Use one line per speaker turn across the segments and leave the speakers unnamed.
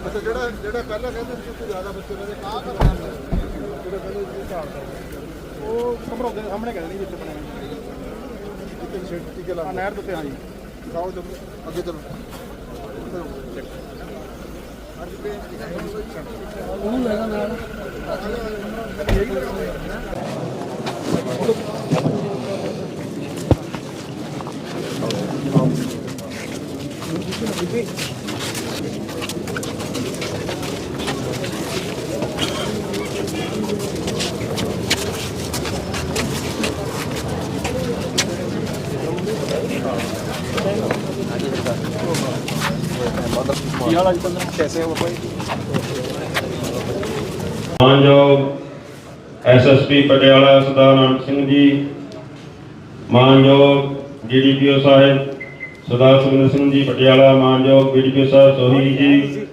ਅੱਛਾ ਜਿਹੜਾ ਜਿਹੜਾ ਪਹਿਲਾਂ ਕਹਿੰਦੇ ਸੀ ਕਿ ਜ਼ਿਆਦਾ ਬੱਚੇ ਨੇ ਕਾਹ ਕਰਨਾ ਜਿਹੜਾ ਕਹਿੰਦੇ ਸੀ ਝਾੜਦਾ ਉਹ ਘਬਰਾਉਂਦੇ ਨੇ ਸਾਹਮਣੇ ਕਹਿੰਦੇ ਨਹੀਂ ਜਿੱਥੇ ਬਣਾਇਆ ਜਿੱਥੇ ਛੇਟ ਟੀਕੇ ਲਾ ਨਹਿਰ ਦੇ ਉੱਤੇ ਹਾਂ ਜੀ ਦਿਖਾਓ ਜਦ ਅੱਗੇ ਚਲੋ। ਅੱਜ ਬੇਨਤੀ ਹੈ। ਉਹਨੂੰ ਲੈਣਾ ਨਾਲ
ਮਾਨਯੋਗ ਐਸਐਸਪੀ ਪਟਿਆਲਾ ਸਰਦਾਰ ਨਾਨਕ ਸਿੰਘ ਜੀ, ਮਾਨਯੋਗ ਡੀਡੀਪੀਓ ਸਾਹਿਬ ਸਰਦਾਰ ਸੁਖਿੰਦਰ ਸਿੰਘ ਜੀ ਪਟਿਆਲਾ, ਮਾਨਯੋਗ ਡੀਡੀਪੀਓ ਸਾਹਿਬ ਸੋਹੀ ਜੀ,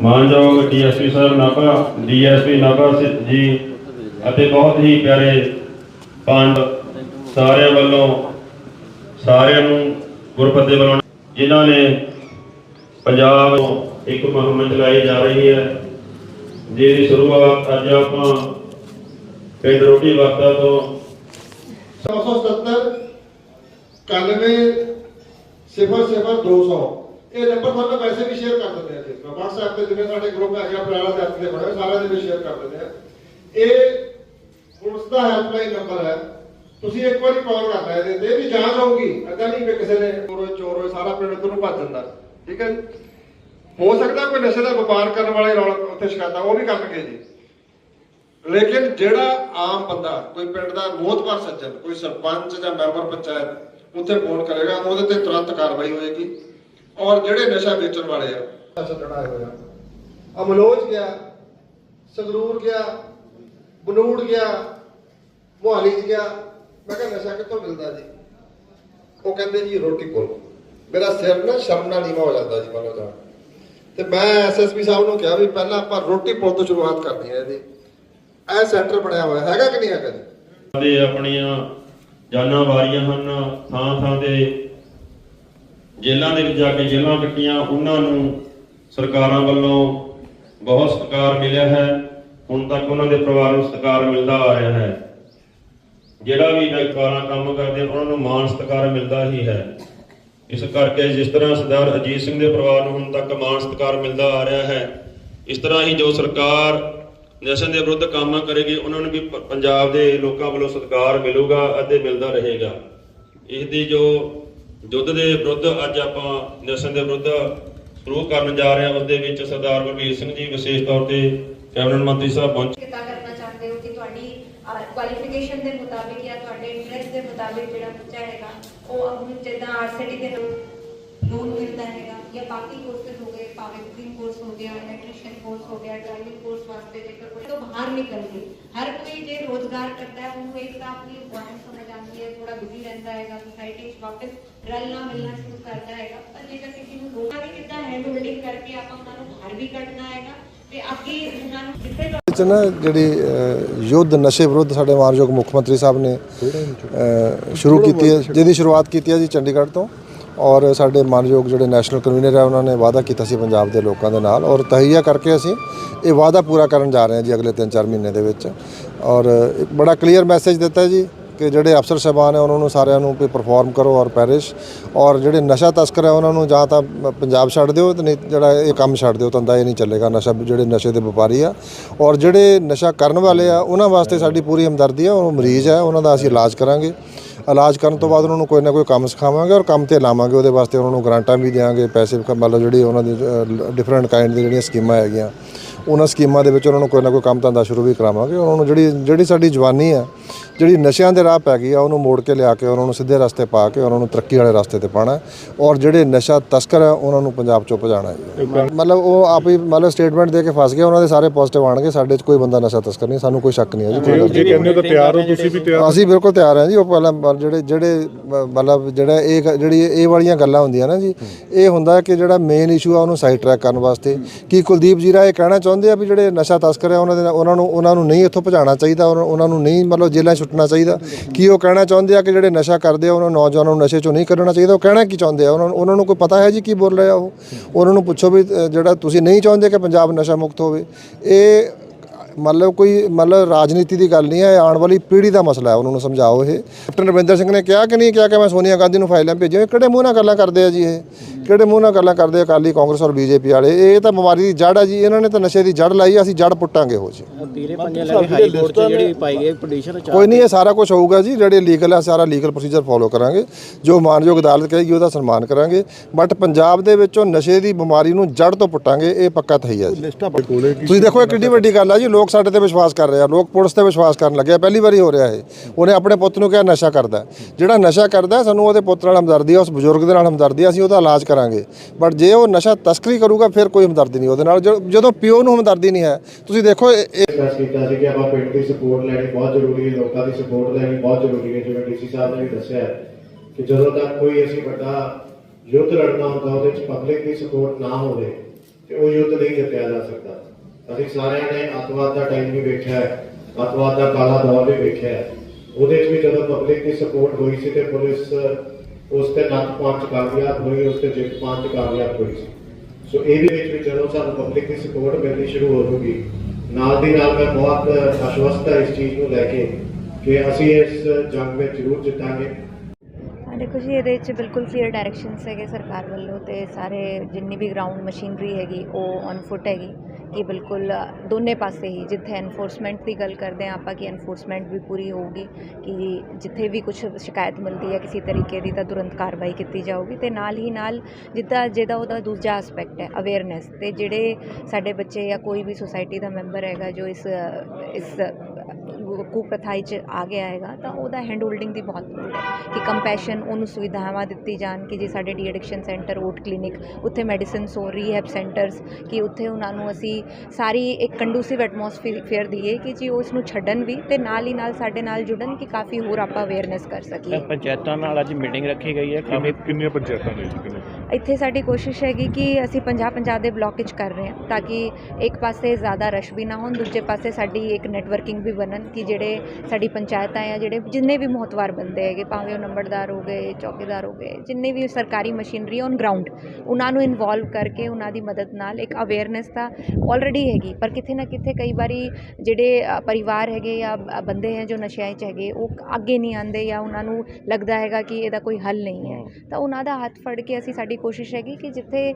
ਮਾਨਯੋਗ ਡੀਐਸਪੀ ਸਾਹਿਬ ਨਾਭਾ ਡੀਐਸਪੀ ਨਾਭਾ ਜੀ ਅਤੇ ਬਹੁਤ ਹੀ ਪਿਆਰੇ ਪੰਡ ਸਾਰਿਆਂ ਵੱਲੋਂ ਸਾਰਿਆਂ ਨੂੰ ਗੁਰਪੱਦੇ ਵੱਲੋਂ ਜਿਨ੍ਹਾਂ ਨੇ ਪੰਜਾਬ ਇੱਕ ਮੁਹਿੰਮ ਚਲਾਈ ਜਾ ਰਹੀ ਹੈ, ਜਿਹਦੀ ਸ਼ੁਰੂਆਤ ਅੱਜ ਆਪਾਂ ਪਿੰਡ ਰੋਟੀ ਵਾਰਤਾ ਤੋਂ
977 91 ਸਿਫਰ ਸਿਫਰ 200 ਇਹ ਨੰਬਰ ਤੁਹਾਨੂੰ ਵੈਸੇ ਵੀ ਸ਼ੇਅਰ ਕਰ ਦਿੰਦੇ ਆ ਜੀ। WhatsApp ਤੇ ਜਿਵੇਂ ਸਾਡੇ ਗਰੁੱਪ ਹੈਗਾ ਪਰਾਲਾ ਦੇ ਹੱਥ ਦੇ ਬਣੇ ਦੇ ਵੀ ਸ਼ੇਅਰ ਕਰ ਦਿੰਦੇ ਆ। ਇਹ ਪੁਲਿਸ ਦਾ ਹੈਲਪਲਾਈਨ ਨੰਬਰ ਹੈ। ਤੁਸੀਂ ਇੱਕ ਵਾਰੀ ਕਾਲ ਕਰਨਾ ਇਹਦੇ ਤੇ ਵੀ ਜਾਂਚ ਹੋਊਗੀ ਅੱਗਾ ਨਹੀਂ ਵੀ ਕਿਸੇ ਨੇ ਚੋਰੋ ਚੋਰੋ ਸਾਰਾ ਪਿੰਡ ਤੋਂ ਭੱਜ ਜਾਂਦਾ ਠੀਕ ਹੈ ਜੀ? ਹੋ ਸਕਦਾ ਕੋਈ ਨਸ਼ੇ ਦਾ ਵਪਾਰ ਕਰਨ ਵਾਲੇ ਰੌਲਾ ਉੱਥੇ ਸ਼ਿਕਾਇਤਾਂ ਉਹ ਵੀ ਕਰਨਗੇ ਜੀ। ਲੇਕਿਨ ਜਿਹੜਾ ਆਮ ਬੰਦਾ, ਕੋਈ ਪਿੰਡ ਦਾ ਮੋਹਤਵਾਰ ਸੱਜਣ, ਕੋਈ ਸਰਪੰਚ ਜਾਂ ਮੈਂਬਰ ਪੰਚਾਇਤ, ਉੱਥੇ ਫੋਨ ਕਰੇਗਾ, ਉਹਦੇ ਤੇ ਤੁਰੰਤ ਕਾਰਵਾਈ ਹੋਏਗੀ। ਔਰ ਜਿਹੜੇ ਨਸ਼ਾ ਵੇਚਣ ਵਾਲੇ ਆ, ਨਸ਼ਾ ਚੜਾਏ ਹੋਇਆ ਅਮਲੋਜ ਗਿਆ, ਸੰਗਰੂਰ ਗਿਆ, ਬਨੂੜ ਗਿਆ, ਮੁਹਾਲੀ ਚ ਗਿਆ। ਮੈਂ ਕਿਹਾ ਨਸ਼ਾ ਕਿੱਥੋਂ ਮਿਲਦਾ ਜੀ? ਉਹ ਕਹਿੰਦੇ ਜੀ ਰੋਟੀ ਕੋਲ। ਮੇਰਾ ਸਿਰ ਨਾ ਸ਼ਰਮ ਨਾਲ ਨੀਵਾ ਹੋ ਜਾਂਦਾ ਜੀ ਮੰਨੋ ਜਾਣ ਤੇ ਮੈਂ ਐਸਐਸਪੀ ਸਾਹਿਬ ਨੂੰ ਕਿਹਾ ਵੀ ਪਹਿਲਾਂ ਆਪਾਂ ਰੋਟੀ ਪੁਲ ਤੋਂ ਸ਼ੁਰੂਆਤ ਕਰਨੀ ਹੈ ਇਹਦੀ। ਇਹ ਸੈਂਟਰ ਬਣਿਆ ਹੋਇਆ, ਹੈਗਾ ਕਿ ਨਹੀਂ ਹੈਗਾ ਜੀ?
ਦੇ ਆਪਣੀਆਂ ਜਾਨਾਂ ਵਾਰੀਆਂ ਹਨ, ਥਾਂ ਥਾਂ ਤੇ ਜੇਲ੍ਹਾਂ ਦੇ ਵਿੱਚ ਜਾ ਕੇ ਜੇਲ੍ਹਾਂ ਕੱਟੀਆਂ, ਉਹਨਾਂ ਨੂੰ ਸਰਕਾਰਾਂ ਵੱਲੋਂ ਬਹੁਤ ਸਤਿਕਾਰ ਮਿਲਿਆ ਹੈ। ਹੁਣ ਤੱਕ ਉਹਨਾਂ ਦੇ ਪਰਿਵਾਰ ਨੂੰ ਸਤਿਕਾਰ ਮਿਲਦਾ ਆ ਰਿਹਾ ਹੈ। ਜਿਹੜਾ ਵੀ ਨਗਕਾਰਾਂ ਕੰਮ ਕਰਦੇ ਉਹਨਾਂ ਨੂੰ ਮਾਣ ਸਤਿਕਾਰ ਮਿਲਦਾ ਹੀ ਹੈ। ਇਸ ਕਰਕੇ ਜਿਸ ਤਰ੍ਹਾਂ ਸਰਦਾਰ ਅਜੀਤ ਸਿੰਘ ਦੇ ਪਰਿਵਾਰ ਨੂੰ ਹੁਣ ਤੱਕ ਮਾਣ ਸਤਿਕਾਰ ਮਿਲਦਾ ਆ ਰਿਹਾ ਹੈ, ਇਸ ਤਰ੍ਹਾਂ ਹੀ ਜੋ ਸਰਕਾਰ ਨਸ਼ੇ ਦੇ ਵਿਰੁੱਧ ਕੰਮ ਕਰੇਗੀ, ਉਹਨਾਂ ਨੂੰ ਵੀ ਪੰਜਾਬ ਦੇ ਲੋਕਾਂ ਵੱਲੋਂ ਸਤਿਕਾਰ ਮਿਲੂਗਾ ਅਤੇ ਮਿਲਦਾ ਰਹੇਗਾ। ਇਸ ਦੀ ਜੋ ਯੁੱਧ ਦੇ ਵਿਰੁੱਧ ਅੱਜ ਆਪਾਂ ਨਸ਼ੇ ਦੇ ਵਿਰੁੱਧ ਸ਼ੁਰੂ ਕਰਨ ਜਾ ਰਹੇ ਹਾਂ, ਉਸ ਦੇ ਵਿੱਚ ਸਰਦਾਰ ਬਲਬੀਰ ਸਿੰਘ ਜੀ ਵਿਸ਼ੇਸ਼ ਤੌਰ ਤੇ ਕੈਬਨਿਟ ਮੰਤਰੀ ਸਾਹਿਬ ਪਹੁੰਚੇ
ਕਿੱਦਾਂ ਕਰਨਾ ਚਾਹੁੰਦੇ ਹੋ ਕਿ ਤੁਹਾਡੀ ਕੁਆਲੀਫਿਕੇਸ਼ਨ ਦੇ ਮੁਤਾਬਿਕ ਜਾਂ ਤੁਹਾਡੇ ਇੰਟਰਸਟ ਦੇ ਮੁਤਾਬਿਕ ਜਿਹੜਾ ਬੱਚਾ ਹੈਗਾ, ਉਹ ਹੁਣ ਜਿੱਦਾਂ ਆਰਸੀਟੀ ਦੇ ਲੋਨ ਮਿਲਦਾ ਹੈਗਾ ਜਾਂ ਬਾਕੀ ਕੋਰਸਸ ਹੋ ਗਏ, ਭਾਵੇਂ ਕੁਕਿੰਗ ਕੋਰਸ ਹੋ ਗਿਆ ਇਲੈਕਟ੍ਰੀਸ਼ੀਅਨ ਕੋਰਸ ਹੋ ਗਿਆ ਡਰਾਈਵਿੰਗ ਕੋਰਸ ਵਾਸਤੇ ਜੇਕਰ ਕੋਈ ਤੋਂ ਬਾਹਰ ਨਿਕਲ ਕੇ ਹਰ ਕੋਈ ਜੇ ਰੋਜ਼ਗਾਰ ਕਰਦਾ ਹੈ, ਉਹਨੂੰ ਇੱਕ ਤਾਂ ਆਪਣੀ ਇੰਪੋਰਟੈਂਸ ਸਮਝ ਆਉਂਦੀ ਹੈ ਥੋੜਾ ਬਿਜ਼ੀ ਰਹਿੰਦਾ ਹੈਗਾ ਸੋਸਾਇਟੀ ਵਿੱਚ ਵਾਪਸ ਰਲਣਾ ਮਿਲਣਾ ਸ਼ੁਰੂ ਕਰਦਾ ਹੈਗਾ, ਪਰ ਜੇਕਰ ਕਿਸੇ ਨੂੰ ਲੋਕਾਂ ਦੀ ਕਿੱਦਾਂ ਹੈਂਡ ਹੋਲਡਿੰਗ ਕਰਕੇ ਆਪਾਂ ਉਹਨਾਂ ਨੂੰ ਬਾਹਰ ਵੀ ਕੱਢਣਾ ਹੈਗਾ, ਤੇ ਅੱਗੇ ਉਹਨਾਂ ਨੂੰ ਜਿੱਥੇ
ਵਿੱਚ ਨਾ ਜਿਹੜੀ ਯੁੱਧ ਨਸ਼ੇ ਵਿਰੁੱਧ ਸਾਡੇ ਮਾਨਯੋਗ ਮੁੱਖ ਮੰਤਰੀ ਸਾਹਿਬ ਨੇ ਸ਼ੁਰੂ ਕੀਤੀ ਹੈ ਜਿਹਦੀ ਸ਼ੁਰੂਆਤ ਕੀਤੀ ਹੈ ਜੀ ਚੰਡੀਗੜ੍ਹ ਤੋਂ। ਔਰ ਸਾਡੇ ਮਾਨਯੋਗ ਜਿਹੜੇ ਨੈਸ਼ਨਲ ਕਨਵੀਨਰ ਹੈ ਉਹਨਾਂ ਨੇ ਵਾਅਦਾ ਕੀਤਾ ਸੀ ਪੰਜਾਬ ਦੇ ਲੋਕਾਂ ਦੇ ਨਾਲ। ਔਰ ਤਹੀਆ ਕਰਕੇ ਅਸੀਂ ਇਹ ਵਾਅਦਾ ਪੂਰਾ ਕਰਨ ਜਾ ਰਹੇ ਹਾਂ ਜੀ ਅਗਲੇ 3-4 ਮਹੀਨੇ ਦੇ ਵਿੱਚ। ਔਰ ਇੱਕ ਬੜਾ ਕਲੀਅਰ ਮੈਸੇਜ ਦਿੱਤਾ ਜੀ ਕਿ ਜਿਹੜੇ ਅਫਸਰ ਸਾਹਿਬਾਨ ਹੈ, ਉਹਨਾਂ ਨੂੰ ਸਾਰਿਆਂ ਨੂੰ ਵੀ ਪਰਫਾਰਮ ਕਰੋ ਔਰ ਪੈਰਿਸ਼ ਔਰ ਜਿਹੜੇ ਨਸ਼ਾ ਤਸਕਰ ਹੈ, ਉਹਨਾਂ ਨੂੰ ਜਾਂ ਤਾਂ ਪੰਜਾਬ ਛੱਡ ਦਿਓ ਤੇ ਨਹੀਂ ਜਿਹੜਾ ਇਹ ਕੰਮ ਛੱਡ ਦਿਓ, ਧੰਦਾ ਇਹ ਨਹੀਂ ਚੱਲੇਗਾ ਨਸ਼ਾ, ਜਿਹੜੇ ਨਸ਼ੇ ਦੇ ਵਪਾਰੀ ਆ। ਔਰ ਜਿਹੜੇ ਨਸ਼ਾ ਕਰਨ ਵਾਲੇ ਆ, ਉਹਨਾਂ ਵਾਸਤੇ ਸਾਡੀ ਪੂਰੀ ਹਮਦਰਦੀ ਆ ਉਹ ਮਰੀਜ਼ ਹੈ, ਉਹਨਾਂ ਦਾ ਅਸੀਂ ਇਲਾਜ ਕਰਾਂਗੇ। ਇਲਾਜ ਕਰਨ ਤੋਂ ਬਾਅਦ ਉਹਨਾਂ ਨੂੰ ਕੋਈ ਨਾ ਕੋਈ ਕੰਮ ਸਿਖਾਵਾਂਗੇ ਔਰ ਕੰਮ ਤੇ ਲਾਵਾਂਗੇ, ਉਹਦੇ ਵਾਸਤੇ ਉਹਨਾਂ ਨੂੰ ਗ੍ਰਾਂਟਾਂ ਵੀ ਦੇਵਾਂਗੇ ਪੈਸੇ ਮਤਲਬ ਜਿਹੜੀ ਉਹਨਾਂ ਦੀ ਡਿਫਰੈਂਟ ਕਾਈਂਡ ਦੀ ਜਿਹੜੀਆਂ ਸਕੀਮਾਂ ਹੈਗੀਆਂ, ਉਹਨਾਂ ਸਕੀਮਾਂ ਦੇ ਵਿੱਚ ਉਹਨਾਂ ਨੂੰ ਕੋਈ ਨਾ ਕੋਈ ਕੰਮ ਧੰਦਾ ਸ਼ੁਰੂ ਵੀ ਕਰਾਵਾਂਗੇ। ਉਹਨਾਂ ਨੂੰ ਜਿਹੜੀ ਜਿਹੜੀ ਸਾਡੀ ਜਵਾਨੀ ਆ ਜਿਹੜੀ ਨਸ਼ਿਆਂ ਦੇ ਰਾਹ ਪੈ ਗਈ ਆ ਉਹਨੂੰ ਮੋੜ ਕੇ ਲਿਆ ਕੇ ਉਹਨਾਂ ਨੂੰ ਸਿੱਧੇ ਰਸਤੇ ਪਾ ਕੇ ਉਹਨਾਂ ਨੂੰ ਤਰੱਕੀ ਵਾਲੇ ਰਸਤੇ ਤੇ ਪਾਣਾ ਔਰ ਜਿਹੜੇ ਨਸ਼ਾ ਤਸਕਰ ਆ ਉਹਨਾਂ ਨੂੰ ਪੰਜਾਬ ਚੋਂ ਭਜਾਣਾ ਹੈ ਮਤਲਬ ਉਹ ਆਪ ਹੀ ਮਤਲਬ ਸਟੇਟਮੈਂਟ ਦੇ ਕੇ ਫਸ ਗਏ ਉਹਨਾਂ ਦੇ ਸਾਰੇ ਪੋਜ਼ਿਟਿਵ ਆਣਗੇ ਸਾਡੇ 'ਚ ਕੋਈ ਬੰਦਾ ਨਸ਼ਾ ਤਸਕਰ ਨਹੀਂ ਸਾਨੂੰ ਕੋਈ ਸ਼ੱਕ ਨਹੀਂ ਹੈ ਜੀ।
ਜੇ ਕਹਿੰਦੇ ਤਾਂ ਤਿਆਰ ਹੋ ਤੁਸੀਂ ਵੀ ਤਿਆਰ
ਅਸੀਂ ਬਿਲਕੁਲ ਤਿਆਰ ਹਾਂ ਜੀ ਉਹ ਪਹਿਲਾਂ ਜਿਹੜੇ ਜਿਹੜੇ ਮਤਲਬ ਜਿਹੜਾ ਇਹ ਜਿਹੜੀ ਇਹ ਵਾਲੀਆਂ ਗੱਲਾਂ ਹੁੰਦੀਆਂ ਨਾ ਜੀ ਇਹ ਹੁੰਦਾ ਕਿ ਜਿਹੜਾ ਮੇਨ ਇਸ਼ੂ ਆ ਉਹਨੂੰ ਸਾਈਡ ਟਰੈਕ ਕਰਨ ਵਾਸਤੇ। ਕੀ ਕੁਲਦੀਪ ਜੀਰਾ ਇਹ ਕਹਿਣਾ ਚਾਹੁੰਦੇ ਆ ਵੀ ਜਿਹੜੇ ਨਸ਼ਾ ਤਸਕਰ ਆ ਉਹਨਾਂ ਦੇ ਉਹਨਾਂ ਨੂੰ ਉਹਨਾਂ ਨੂੰ ਨਹੀਂ ਇੱਥੋਂ ਭਜਾਉਣਾ ਚਾਹੀਦਾ ਉਹਨਾਂ ਨੂੰ ਨਹੀਂ ਮਤਲਬ ਜੇਲ੍ਹਾਂ 'ਚ ਸੁੱਟਣਾ ਚਾਹੀਦਾ। ਕੀ ਉਹ ਕਹਿਣਾ ਚਾਹੁੰਦੇ ਆ ਕਿ ਜਿਹੜੇ ਨਸ਼ਾ ਕਰਦੇ ਆ, ਉਹਨਾਂ ਨੌਜਵਾਨਾਂ ਨੂੰ ਨਸ਼ੇ ਚੋਂ ਨਹੀਂ ਕੱਢਣਾ ਚਾਹੀਦਾ? ਉਹ ਕਹਿਣਾ ਕੀ ਚਾਹੁੰਦੇ ਆ? ਉਹਨਾਂ ਨੂੰ ਉਹਨਾਂ ਨੂੰ ਕੋਈ ਪਤਾ ਹੈ ਜੀ ਕੀ ਬੋਲ ਰਹੇ ਆ ਉਹ? ਉਹਨਾਂ ਨੂੰ ਪੁੱਛੋ ਵੀ ਜਿਹੜਾ ਤੁਸੀਂ ਨਹੀਂ ਚਾਹੁੰਦੇ ਕਿ ਪੰਜਾਬ ਨਸ਼ਾ ਮੁਕਤ ਹੋਵੇ। ਇਹ ਮਤਲਬ ਕੋਈ ਮਤਲਬ ਰਾਜਨੀਤੀ ਦੀ ਗੱਲ ਨਹੀਂ ਹੈ ਇਹ ਆਉਣ ਵਾਲੀ ਪੀੜ੍ਹੀ ਦਾ ਮਸਲਾ ਹੈ ਉਹਨਾਂ ਨੂੰ ਸਮਝਾਓ ਇਹ। ਕੈਪਟਨ ਰਵਿੰਦਰ ਸਿੰਘ ਨੇ ਕਿਹਾ ਕਿ ਨਹੀਂ ਕਿਹਾ ਕਿ ਮੈਂ ਸੋਨੀਆ ਗਾਂਧੀ ਨੂੰ ਫਾਈਲਾਂ ਭੇਜੀਆਂ। ਇਹ ਕਿਹੜੇ ਮੂੰਹ ਨਾਲ ਗੱਲਾਂ ਕਰਦੇ ਆ ਜੀ ਇਹ? ਕਿਹੜੇ ਮੂੰਹ ਨਾਲ ਗੱਲਾਂ ਕਰਦੇ ਆ ਅਕਾਲੀ ਕਾਂਗਰਸ ਔਰ ਬੀਜੇਪੀ ਵਾਲੇ? ਇਹ ਤਾਂ ਬਿਮਾਰੀ ਦੀ ਜੜ ਆ ਜੀ ਇਹਨਾਂ ਨੇ ਤਾਂ ਨਸ਼ੇ ਦੀ ਜੜ ਲਾਈ ਅਸੀਂ ਜੜ ਪੁੱਟਾਂਗੇ ਉਹ ਜੀ।
ਤੀਰੇ ਪੰਜੇ ਲੈ ਕੇ ਹਾਈ ਕੋਰਟ 'ਚ ਜਿਹੜੀ ਪਾਈ ਗਈ ਪਟੀਸ਼ਨ
ਕੋਈ ਨਹੀਂ ਇਹ ਸਾਰਾ ਕੁਝ ਹੋਊਗਾ ਜੀ ਜਿਹੜੇ ਲੀਗਲ ਆ ਸਾਰਾ ਲੀਗਲ ਪ੍ਰੋਸੀਜਰ ਫੋਲੋ ਕਰਾਂਗੇ। ਜੋ ਮਾਨਯੋਗ ਅਦਾਲਤ ਕਹੇਗੀ ਉਹਦਾ ਸਨਮਾਨ ਕਰਾਂਗੇ। ਬਟ ਪੰਜਾਬ ਦੇ ਵਿੱਚੋਂ ਨਸ਼ੇ ਦੀ ਬਿਮਾਰੀ ਨੂੰ ਜੜ ਤੋਂ ਪੁੱਟਾਂਗੇ ਇਹ ਪੱਕਾ ਥਈ ਆ ਜੀ। ਤੁਸੀਂ ਦੇਖੋ ਇਹ ਕਿੰਨੀ ਵੱਡੀ ਗੱਲ ਆ ਜੀ ਲੋਕ ਸਾਡੇ ਤੇ ਵਿਸ਼ਵਾਸ ਕਰ ਰਹੇ ਆ ਲੋਕ ਪੁਲਿਸ ਤੇ ਵਿਸ਼ਵਾਸ ਕਰਨ ਲੱਗੇ ਆ ਪਹਿਲੀ ਵਾਰੀ ਹੋ ਰਿਹਾ ਇਹ। ਉਹਨੇ ਆਪਣੇ ਪੁੱਤ ਨੂੰ ਕਿਹਾ ਨਸ਼ਾ ਕਰਦਾ ਹੈ। ਜਿਹੜਾ ਨਸ਼ਾ ਕਰਦਾ ਹੈ, ਸਾਨੂੰ ਉਹਦੇ ਪੁੱਤ ਨਾਲ ਹਮਦਰਦੀ ਆ ਉਸ ਬਜ਼ੁਰਗ ਦੇ ਨਾਲ ਹਮਦਰਦੀ ਆ ਅਸੀਂ ਉਹਦਾ ਇਲਾਜ ਕਰਾਂਗੇ। ਬਟ ਜੇ ਉਹ ਨਸ਼ਾ ਤਸਕਰੀ ਕਰੂਗਾ ਫਿਰ ਕੋਈ ਹਮਦਰਦੀ ਨਹੀਂ ਉਹਦੇ ਨਾਲ। ਜਦੋਂ- ਜਦੋਂ ਪਿਓ ਨੂੰ ਹਮਦਰਦੀ ਨਹੀਂ ਹੈ ਤੁਸੀਂ ਦੇਖੋ ਇਹ- ਇਹ
ਡਿਸਕਸ ਕੀਤਾ ਸੀ ਕਿ ਆਪਾਂ ਪਿੰਡ ਦੀ ਸਪੋਰਟ ਲੈਣੀ ਬਹੁਤ ਜ਼ਰੂਰੀ ਹੈ ਲੋਕਾਂ ਦੀ ਸਪੋਰਟ ਲੈਣੀ ਬਹੁਤ ਜ਼ਰੂਰੀ ਹੈ। ਜਿਵੇਂ ਡੀਸੀ ਸਾਹਿਬ ਨੇ ਵੀ ਦੱਸਿਆ ਹੈ ਕਿ ਜਦੋਂ ਤੱਕ ਕੋਈ ਅਸੀਂ ਵੱਡਾ ਯੁੱਧ ਲੜਨਾ ਹੁੰਦਾ ਉਹਦੇ ਵਿੱਚ ਪਬਲਿਕ ਦੀ ਸਪੋਰਟ ਨਾ ਹੋਵੇ ਤੇ ਉਹ ਯੁੱਧ ਨਹੀਂ ਜਿੱਤਿਆ ਜਾ ਸਕਦਾ। ਅਸੀਂ ਸਾਰਿਆਂ ਨੇ ਅੱਤਵਾਦ ਦਾ ਟਾਈਮ ਵੀ ਵੇਖਿਆ ਹੈ, ਅੱਤਵਾਦ ਦਾ ਕਾਲਾ ਦੌਰ ਵੀ ਵੇਖਿਆ ਹੈ। ਉਹਦੇ ਵਿੱਚ ਵੀ ਜਦੋਂ ਪਬਲਿਕ ਦੀ ਸਪੋਰਟ ਹੋਈ ਸੀ ਤੇ ਪੁਲਿਸ ਉਸ ਤੇ ਨੱਥ ਪਾਉਣ ਕਾਮਯਾਬ ਹੋਈ ਉਸ ਤੇ ਜਿੱਤ ਪਾਉਣ ਕਾਮਯਾਬ ਹੋਈ ਸੀ ਸੋ ਇਹਦੇ ਵਿੱਚ ਵੀ ਜਦੋਂ ਸਾਨੂੰ ਪਬਲਿਕ ਦੀ ਸਪੋਰਟ ਮਿਲਣੀ ਸ਼ੁਰੂ ਹੋ ਜੂਗੀ, ਨਾਲ ਦੀ ਨਾਲ ਮੈਂ ਬਹੁਤ ਆਸ਼ਵਸਤ ਹਾਂ ਇਸ ਚੀਜ਼ ਨੂੰ ਲੈ ਕੇ ਕਿ ਅਸੀਂ ਇਸ ਜੰਗ ਵਿੱਚ ਜ਼ਰੂਰ ਜਿੱਤਾਂਗੇ।
ਦੇਖੋ ਜੀ, ਇਹਦੇ ਵਿੱਚ ਬਿਲਕੁਲ ਕਲੀਅਰ ਡਾਇਰੈਕਸ਼ਨਸ ਹੈਗੇ ਸਰਕਾਰ ਵੱਲੋਂ ਤੇ ਸਾਰੇ ਜਿੰਨੀ ਵੀ ਗਰਾਊਂਡ ਮਸ਼ੀਨਰੀ ਹੈਗੀ, ਉਹ ਔਨ ਫੁੱਟ ਹੈਗੀ। ਕਿ ਬਿਲਕੁਲ ਦੋਨੇ ਪਾਸੇ ਹੀ, ਜਿੱਥੇ ਐਨਫੋਰਸਮੈਂਟ ਦੀ ਗੱਲ ਕਰਦੇ ਆ ਆਪਾਂ ਕਿ ਐਨਫੋਰਸਮੈਂਟ ਵੀ ਪੂਰੀ ਹੋਊਗੀ, ਕਿ ਜਿੱਥੇ ਵੀ ਕੁਝ ਸ਼ਿਕਾਇਤ ਮਿਲਦੀ ਹੈ ਕਿਸੇ ਤਰੀਕੇ ਦੀ ਤਾਂ ਤੁਰੰਤ ਕਾਰਵਾਈ ਕੀਤੀ ਜਾਊਗੀ ਤੇ ਨਾਲ ਹੀ ਨਾਲ ਜਿੱਦਾਂ, ਜਿਹਦਾ ਉਹਦਾ ਦੂਜਾ ਐਸਪੈਕਟ ਹੈ ਅਵੇਅਰਨੈਸ ਤੇ ਜਿਹੜੇ ਸਾਡੇ ਬੱਚੇ ਜਾਂ ਕੋਈ ਵੀ ਸੁਸਾਇਟੀ ਦਾ ਮੈਂਬਰ ਹੈਗਾ ਜੋ ਇਸ ਇਸ ਕੁਪ੍ਰਥਾਈ ਚ ਆ ਗਿਆ ਹੈਗਾ ਤਾਂ ਉਹਦਾ ਹੈਂਡ ਹੋਲਡਿੰਗ ਦੀ ਬਹੁਤ ਲੋੜ ਹੈ ਕਿ ਕੰਪੈਸ਼ਨ ਉਹਨੂੰ ਸੁਵਿਧਾਵਾਂ ਦਿੱਤੀ ਜਾਣ ਕਿ ਜੇ ਸਾਡੇ de addiction centre OOAT clinic ਉੱਥੇ ਮੈਡੀਸਿਨਸ ਹੋ ਰੀਹੈਬ ਸੈਂਟਰਸ ਕਿ ਉੱਥੇ ਉਹਨਾਂ ਨੂੰ ਅਸੀਂ ਸਾਰੀ ਇੱਕ ਕੰਡੂਸਿਵ ਐਟਮੋਸਫੀਅਰ ਦਈਏ ਕਿ ਜੀ ਉਸ ਨੂੰ ਛੱਡਣ ਵੀ ਤੇ ਨਾਲ ਹੀ ਨਾਲ ਸਾਡੇ ਨਾਲ ਜੁੜਨ ਕਿ ਕਾਫੀ ਹੋਰ ਆਪਾਂ ਅਵੇਅਰਨੈਸ ਕਰ ਸਕੀਏ।
ਪੰਚਾਇਤਾਂ ਨਾਲ ਅੱਜ ਮੀਟਿੰਗ ਰੱਖੀ ਗਈ ਹੈ ਕਾਫੀ
ਕਿੰਨੀਆਂ ਪੰਚਾਇਤਾਂ ਨੇ ਜੀ ਕਿੰਨੇ
ਇੱਥੇ ਸਾਡੀ ਕੋਸ਼ਿਸ਼ ਹੈਗੀ ਕਿ ਅਸੀਂ 50 50 ਦੇ ਬਲਾਕ ਵਿੱਚ ਕਰ ਰਹੇ ਹਾਂ ਤਾਂ ਕਿ ਇੱਕ ਪਾਸੇ ਜ਼ਿਆਦਾ ਰਸ਼ ਵੀ ਨਾ ਹੋਣ ਦੂਜੇ ਪਾਸੇ ਸਾਡੀ ਇੱਕ ਨੈਟਵਰਕਿੰਗ ਵੀ ਬਣਨ ਕਿ ਜਿਹੜੇ ਸਾਡੀ ਪੰਚਾਇਤਾਂ ਆ ਜਿਹੜੇ ਜਿੰਨੇ ਵੀ ਮਹੱਤਵਰ ਬੰਦੇ ਹੈਗੇ ਭਾਵੇਂ ਉਹ ਨੰਬਰਦਾਰ ਹੋ ਗਏ ਚੌਕੀਦਾਰ ਹੋ ਗਏ ਜਿੰਨੇ ਵੀ ਸਰਕਾਰੀ ਮਸ਼ੀਨਰੀ ਔਨ ਗਰਾਊਂਡ ਉਹਨਾਂ ਨੂੰ ਇਨਵੋਲਵ ਕਰਕੇ ਉਹਨਾਂ ਦੀ ਮਦਦ ਨਾਲ ਇੱਕ ਅਵੇਅਰਨੈਸ ਤਾਂ ਆਲਰੇਡੀ ਹੈਗੀ ਪਰ ਕਿਤੇ ਨਾ ਕਿਤੇ ਕਈ ਵਾਰੀ ਜਿਹੜੇ ਪਰਿਵਾਰ ਹੈਗੇ ਜਾਂ ਬੰਦੇ ਹੈ ਜੋ ਨਸ਼ਿਆਂ 'ਚ ਹੈਗੇ ਉਹ ਅੱਗੇ ਨਹੀਂ ਆਉਂਦੇ ਜਾਂ ਉਹਨਾਂ ਨੂੰ ਲੱਗਦਾ ਹੈਗਾ ਕਿ ਇਹਦਾ ਕੋਈ ਹੱਲ ਨਹੀਂ ਹੈ। ਤਾਂ ਉਹਨਾਂ ਦਾ ਹੱਥ ਫੜ ਕੇ ਅਸੀਂ ਸਾਡੀ ਕੋਸ਼ਿਸ਼ ਹੈਗੀ ਕਿ ਜਿੱਥੇ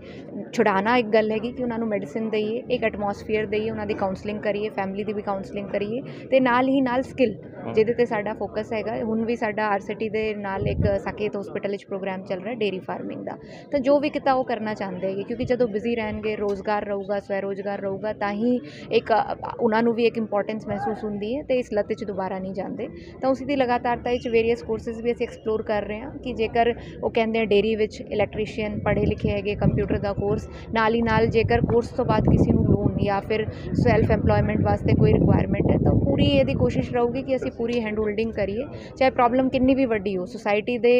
ਛੁਡਾਣਾ ਇੱਕ ਗੱਲ ਹੈਗੀ ਕਿ ਉਹਨਾਂ ਨੂੰ ਮੈਡੀਸਿਨ ਦਈਏ ਇੱਕ ਐਟਮੋਸਫੀਅਰ ਦਈਏ ਉਹਨਾਂ ਦੀ ਕਾਉਂਸਲਿੰਗ ਕਰੀਏ ਫੈਮਿਲੀ ਦੀ ਵੀ ਕਾਉਂਸਲਿੰਗ ਕਰੀਏ ਤੇ ਨਾਲ ਹੀ ਨਾਲ ਸਕਿੱਲ ਜਿਹਦੇ ਤੇ ਸਾਡਾ ਫੋਕਸ ਹੈਗਾ। ਹੁਣ ਵੀ ਸਾਡਾ ਆਰਸੀਟੀ ਦੇ ਨਾਲ ਇੱਕ ਸਾਕੇਤ ਹਸਪੀਟਲ ਵਿੱਚ ਪ੍ਰੋਗਰਾਮ ਚੱਲ ਰਿਹਾ ਡੇਰੀ ਫਾਰਮਿੰਗ ਦਾ। ਤਾਂ ਜੋ ਵੀ ਕਿਤਾ ਉਹ ਕਰਨਾ ਚਾਹੁੰਦੇ ਹੈਗੇ ਕਿਉਂਕਿ ਜਦੋਂ ਬਿਜ਼ੀ ਰਹਿਣਗੇ ਰੋਜ਼ਗਾਰ ਰਹੂਗਾ ਸਵੈ ਰੋਜ਼ਗਾਰ ਰਹੂਗਾ ਤਾਂ ਹੀ ਇੱਕ ਉਹਨਾਂ ਨੂੰ ਵੀ ਇੱਕ ਇੰਪੋਰਟੈਂਸ ਮਹਿਸੂਸ ਹੁੰਦੀ ਹੈ ਤੇ ਇਸ ਲੱਤ 'ਚ ਦੁਬਾਰਾ ਨਹੀਂ ਜਾਂਦੇ। ਤਾਂ ਉਸੇ ਦੀ ਲਗਾਤਾਰਤਾ ਵਿੱਚ ਵੇਰੀਅਸ ਕੋਰਸਿਸ ਵੀ ਅਸੀਂ ਐਕਸਪਲੋਰ ਕਰ ਰਹੇ ਹਾਂ ਕਿ ਜੇਕਰ ਉਹ ਕਹਿੰਦੇ ਆ ਡੇਰੀ ਵਿੱਚ ਇਲੈਕਟ੍ਰੀਸ਼ੀਅਨ ਪੜ੍ਹੇ ਲਿਖੇ ਹੈਗੇ ਕੰਪਿਊਟਰ ਦਾ ਕੋਰਸ ਨਾਲ ਹੀ ਨਾਲ ਜੇਕਰ ਕੋਰਸ ਤੋਂ ਬਾਅਦ ਕਿਸੇ ਨੂੰ ਲੋਨ ਜਾਂ ਫਿਰ ਸੈਲਫ ਐਮਪਲੋਇਮੈਂਟ ਵਾਸਤੇ ਕੋਈ ਰਿਕੁਆਇਰਮੈਂਟ ਹੈ, ਤਾਂ ਪੂਰੀ ਇਹਦੀ ਕੋਸ਼ਿਸ਼ ਰਹੂਗੀ ਕਿ ਅਸੀਂ ਪੂਰੀ ਹੈਂਡ ਹੋਲਡਿੰਗ ਕਰੀਏ। ਚਾਹੇ ਪ੍ਰੋਬਲਮ ਕਿੰਨੀ ਵੀ ਵੱਡੀ ਹੋ ਸੁਸਾਇਟੀ ਦੇ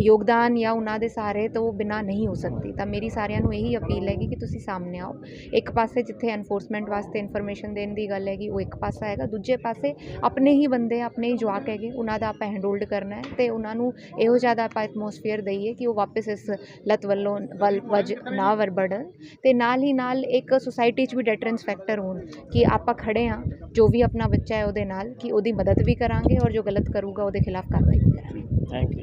ਯੋਗਦਾਨ ਜਾਂ ਉਹਨਾਂ ਦੇ ਸਾਰੇ ਤੋਂ ਬਿਨਾ ਨਹੀਂ ਹੋ ਸਕਦੀ। ਤਾਂ ਮੇਰੀ ਸਾਰਿਆਂ ਨੂੰ ਇਹੀ ਅਪੀਲ ਹੈਗੀ ਕਿ ਤੁਸੀਂ ਸਾਹਮਣੇ ਆਓ। ਇੱਕ ਪਾਸੇ ਜਿੱਥੇ ਐਨਫੋਰਸਮੈਂਟ ਵਾਸਤੇ ਇਨਫੋਰਮੇਸ਼ਨ ਦੇਣ ਦੀ ਗੱਲ ਹੈਗੀ, ਉਹ ਇੱਕ ਪਾਸਾ ਹੈਗਾ। ਦੂਜੇ ਪਾਸੇ ਆਪਣੇ ਹੀ ਬੰਦੇ, ਆਪਣੇ ਹੀ ਜਵਾਕ ਹੈਗੇ, ਉਹਨਾਂ ਦਾ ਆਪਾਂ ਹੈਂਡ ਹੋਲਡ ਕਰਨਾ ਹੈ ਤੇ ਉਹਨਾਂ ਨੂੰ ਇਹੋ ਜ਼ਿਆਦਾ ਆਪਾਂ ਐਟਮੋਸਫੀਅਰ ਦਈਏ ਕਿ ਉਹ ਵਾਪਸ ਇਸ ਲਤ ਵੱਲੋਂ ਵੱਲ ਵਜ ਨਾ ਵਰਬੜਨ ਤੇ ਨਾਲ ਹੀ ਨਾਲ ਇੱਕ ਸੁਸਾਇਟੀ 'ਚ ਵੀ ਡੈਟਰੈਂਸ ਫੈਕਟਰ ਹੋਣ ਕਿ ਆਪਾਂ ਖੜੇ ਹਾਂ, ਜੋ ਵੀ ਆਪਣਾ ਬੱਚਾ ਹੈ ਉਹਦੇ ਨਾਲ, ਕਿ ਉਹਦੀ ਮਦਦ ਵੀ ਕਰਾਂਗੇ ਔਰ ਜੋ ਗਲਤ ਕਰੂਗਾ ਉਹਦੇ ਖਿਲਾਫ ਕਾਰਵਾਈ ਵੀ ਕਰਾਂਗੇ।
Thank you